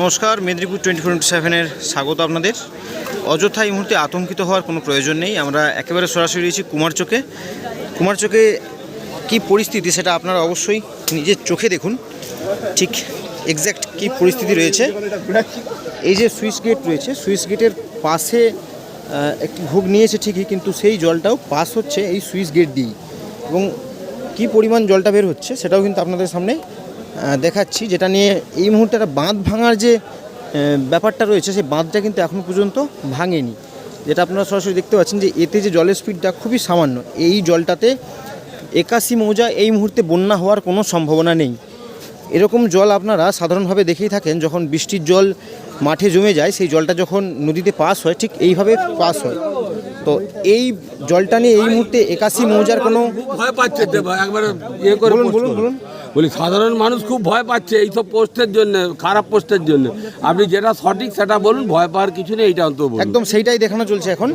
নমস্কার, Medinipur twenty four into সেভেনের স্বাগত আপনাদের। অযথা এই মুহূর্তে আতঙ্কিত হওয়ার কোনো প্রয়োজন নেই। আমরা একেবারে সরাসরি রয়েছি কুমারচকে কুমারচকে কী পরিস্থিতি সেটা আপনারা অবশ্যই নিজের চোখে দেখুন। ঠিক এক্স্যাক্ট কী পরিস্থিতি রয়েছে? এই যে সুইচ গেট রয়েছে, সুইচ গেটের পাশে একটি ভোগ নিয়েছে ঠিকই, কিন্তু সেই জলটাও পাস হচ্ছে এই সুইচ গেট দিয়েই। এবং কী পরিমাণ জলটা বের হচ্ছে সেটাও কিন্তু আপনাদের সামনে দেখাচ্ছি যেটা নিয়ে এই মুহূর্তে একটা বাঁধ ভাঙার যে ব্যাপারটা রয়েছে সেই বাঁধটা কিন্তু এখনও পর্যন্ত ভাঙেনি। যেটা আপনারা সরাসরি দেখতে পাচ্ছেন যে এতে যে জলের স্পিডটা খুবই সামান্য এই জলটাতে একাশি মৌজা এই মুহূর্তে বন্যা হওয়ার কোনো সম্ভাবনা নেই। এরকম জল আপনারা সাধারণভাবে দেখেই থাকেন যখন বৃষ্টির জল মাঠে জমে যায় সেই জলটা যখন নদীতে পাস হয় ঠিক এইভাবে পাস হয়। তো এই জলটা নিয়ে এই মুহূর্তে একাশি মৌজার কোনো ইয়ে বলুন, বলুন, বলুন। বলি সাধারণ মানুষ খুব ভয় পাচ্ছে এইসব পোস্টের জন্য খারাপ পোস্টের জন্য। আপনি যেটা সঠিক সেটা বলুন ভয় পাওয়ার কিছু নেই এইটা অন্তত একদম সেইটাই দেখানো চলছে এখন।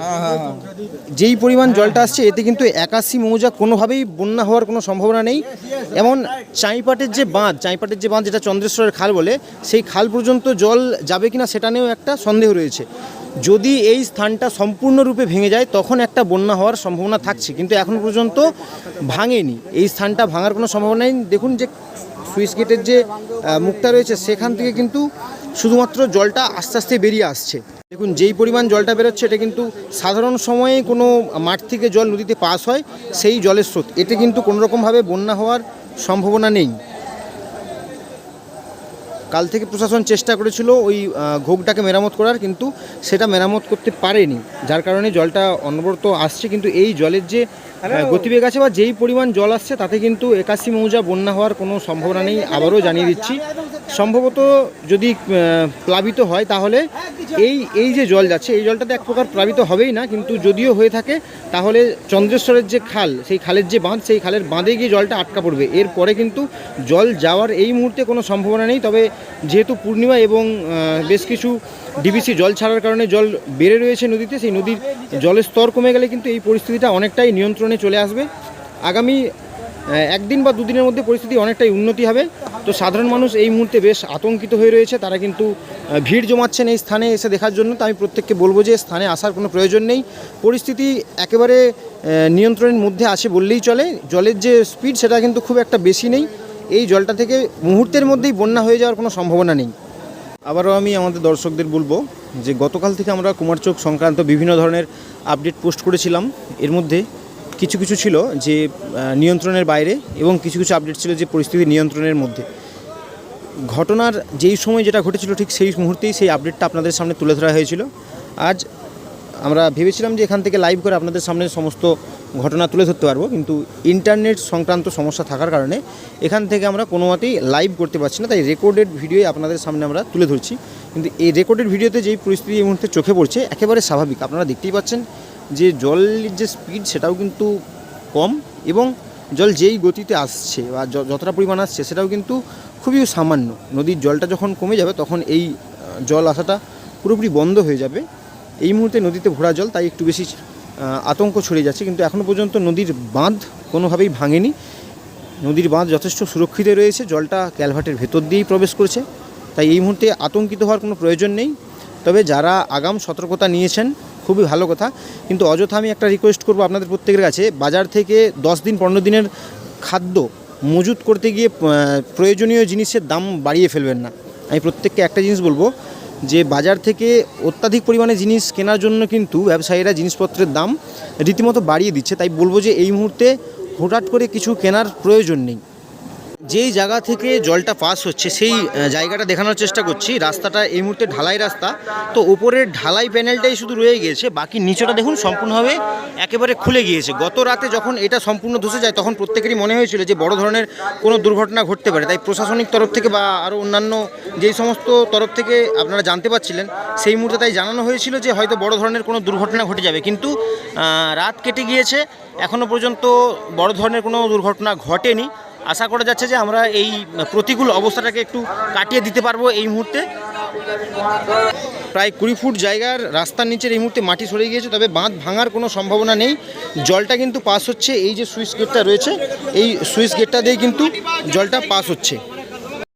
যেই পরিমাণ জলটা আসছে এতে কিন্তু একাশি মৌজা কোনোভাবেই বন্যা হওয়ার কোনো সম্ভাবনা নেই। এমন চাইপাটের যে বাঁধ চাইপাটের যে বাঁধ যেটা চন্দ্রেশ্বরের খাল বলে সেই খাল পর্যন্ত জল যাবে কিনা সেটা নিয়েও একটা সন্দেহ রয়েছে। যদি এই স্থানটা সম্পূর্ণরূপে ভেঙে যায়, তখন একটা বন্যা হওয়ার সম্ভাবনা থাকছে। কিন্তু এখন পর্যন্ত ভাঙেনি। এই স্থানটা ভাঙার কোনো সম্ভাবনা নেই। দেখুন যে সুইচ গেটের যে মুখটা রয়েছে, সেখান থেকে কিন্তু শুধুমাত্র জলটা আস্তে আস্তে বেরিয়ে আসছে। দেখুন, যেই পরিমাণ জলটা বেরোচ্ছে, এটা কিন্তু সাধারণ সময়ে কোনো মাঠ থেকে জল নদীতে পাস হয়, সেই জলের স্রোত। এতে কিন্তু কোনোরকমভাবে বন্যা হওয়ার সম্ভাবনা নেই। কাল থেকে প্রশাসন চেষ্টা করেছিল ওই ঘোগটাকে মেরামত করার কিন্তু সেটা মেরামত করতে পারেনি। যার কারণে জলটা অনবরত আসছে কিন্তু এই জলের যে গতিবেগ আছে বা যেই পরিমাণ জল আসছে তাতে কিন্তু একাশি মৌজা বন্যা হওয়ার কোনো সম্ভাবনা নেই আবারও জানিয়ে দিচ্ছি। সম্ভবত যদি প্লাবিত হয় তাহলে এই এই যে জল যাচ্ছে এই জলটাতে এক প্রকার প্লাবিত হবেই না কিন্তু যদিও হয়ে থাকে তাহলে চন্দ্রেশ্বরের যে খাল সেই খালের যে বাঁধ সেই খালের বাঁধে গিয়ে জলটা আটকা পড়বে। এরপরে কিন্তু জল যাওয়ার এই মুহূর্তে কোনো সম্ভাবনা নেই তবে যেহেতু পূর্ণিমা এবং বেশ কিছু ডিবিসি জল ছাড়ার কারণে জল বেড়ে রয়েছে নদীতে, সেই নদীর জলের স্তর কমে গেলে কিন্তু এই পরিস্থিতিটা অনেকটাই নিয়ন্ত্রণে চলে আসবে। আগামী একদিন বা দুদিনের মধ্যে পরিস্থিতি অনেকটাই উন্নতি হবে। তো সাধারণ মানুষ এই মুহূর্তে বেশ আতঙ্কিত হয়ে রয়েছে। তারা কিন্তু ভিড় জমাচ্ছেন এই স্থানে এসে দেখার জন্য। তো আমি প্রত্যেককে বলব যে স্থানে আসার কোনো প্রয়োজন নেই। পরিস্থিতি একেবারে নিয়ন্ত্রণের মধ্যে আছে বললেই চলে। জলের যে স্পিড সেটা কিন্তু খুব একটা বেশি নেই। এই জলটা থেকে মুহূর্তের মধ্যেই বন্যা হয়ে যাওয়ার কোনো সম্ভাবনা নেই। আবারও আমি আমাদের দর্শকদের বলব যে গতকাল থেকে আমরা কুমারচক সংক্রান্ত বিভিন্ন ধরনের আপডেট পোস্ট করেছিলাম। এর মধ্যে কিছু কিছু ছিল যে নিয়ন্ত্রণের বাইরে এবং কিছু কিছু আপডেট ছিল যে পরিস্থিতি নিয়ন্ত্রণের মধ্যে। ঘটনার যেই সময় যেটা ঘটেছিল ঠিক সেই মুহূর্তেই সেই আপডেটটা আপনাদের সামনে তুলে ধরা হয়েছিল। আজ আমরা ভেবেছিলাম যে এখান থেকে লাইভ করে আপনাদের সামনে সমস্ত ঘটনা তুলে ধরতে পারব, কিন্তু ইন্টারনেট সংক্রান্ত সমস্যা থাকার কারণে এখান থেকে আমরা কোনো মতেই লাইভ করতে পারছি না, তাই রেকর্ডেড ভিডিওই আপনাদের সামনে আমরা তুলে ধরছি। কিন্তু এই রেকর্ডেড ভিডিওতে যেই পরিস্থিতি এই মুহূর্তে চোখে পড়ছে, একেবারে স্বাভাবিক। আপনারা দেখতেই পাচ্ছেন যে জলের যে স্পিড সেটাও কিন্তু কম এবং জল যেই গতিতে আসছে বা যতটা পরিমাণ আসছে সেটাও কিন্তু খুবই সামান্য। নদীর জলটা যখন কমে যাবে তখন এই জল আসাটা পুরোপুরি বন্ধ হয়ে যাবে। এই মুহূর্তে নদীতে ভরা জল, তাই একটু বেশি আতঙ্ক ছড়িয়ে যাচ্ছে। কিন্তু এখনও পর্যন্ত নদীর বাঁধ কোনোভাবেই ভাঙেনি। নদীর বাঁধ যথেষ্ট সুরক্ষিত রয়েছে। জলটা ক্যালভার্টের ভেতর দিয়েই প্রবেশ করেছে। তাই এই মুহূর্তে আতঙ্কিত হওয়ার কোনো প্রয়োজন নেই। তবে যারা আগাম সতর্কতা নিয়েছেন, খুবই ভালো কথা। কিন্তু অযথা আমি একটা রিকোয়েস্ট করব আপনাদের প্রত্যেকের কাছে। বাজার থেকে দশ দিন, পনেরো দিনের খাদ্য মজুত করতে গিয়ে প্রয়োজনীয় জিনিসের দাম বাড়িয়ে ফেলবেন না। আমি প্রত্যেককে একটা জিনিস বলব যে বাজার থেকে অত্যাধিক পরিমাণে জিনিস কেনার জন্য কিন্তু ব্যবসায়ীরা জিনিসপত্রের দাম রীতিমতো বাড়িয়ে দিচ্ছে। তাই বলব যে এই মুহূর্তে হঠাৎ করে কিছু কেনার প্রয়োজন নেই। যেই জায়গা থেকে জলটা পাস হচ্ছে, সেই জায়গাটা দেখানোর চেষ্টা করছি। রাস্তাটা এই মুহূর্তে ঢালাই রাস্তা। তো ওপরের ঢালাই প্যানেলটাই শুধু রয়ে গিয়েছে, বাকি নিচেটা দেখুন সম্পূর্ণভাবে একেবারে খুলে গিয়েছে। গত রাতে যখন এটা সম্পূর্ণ ধসে যায়, তখন প্রত্যেকেরই মনে হয়েছিল যে বড় ধরনের কোনো দুর্ঘটনা ঘটতে পারে। তাই প্রশাসনিক তরফ থেকে বা আরও অন্যান্য যেই সমস্ত তরফ থেকে আপনারা জানতে পারছিলেন, সেই মুহূর্তে তাই জানানো হয়েছিল যে হয়তো বড় ধরনের কোনো দুর্ঘটনা ঘটে যাবে। কিন্তু রাত কেটে গিয়েছে। এখনও পর্যন্ত বড় ধরনের কোনো দুর্ঘটনা ঘটেনি। আশা করা যাচ্ছে যে আমরা এই প্রতিকূল অবস্থাটাকে একটু কাটিয়ে দিতে পারব এই মুহূর্তে। প্রায় কুড়ি ফুট জায়গার রাস্তার নিচের এই মুহূর্তে মাটি সরে গিয়েছে, তবে বাঁধ ভাঙার কোনো সম্ভাবনা নেই। জলটা কিন্তু পাস হচ্ছে, এই যে সুইচ গেটটা রয়েছে, এই সুইচ গেটটা দিয়ে কিন্তু জলটা পাস হচ্ছে।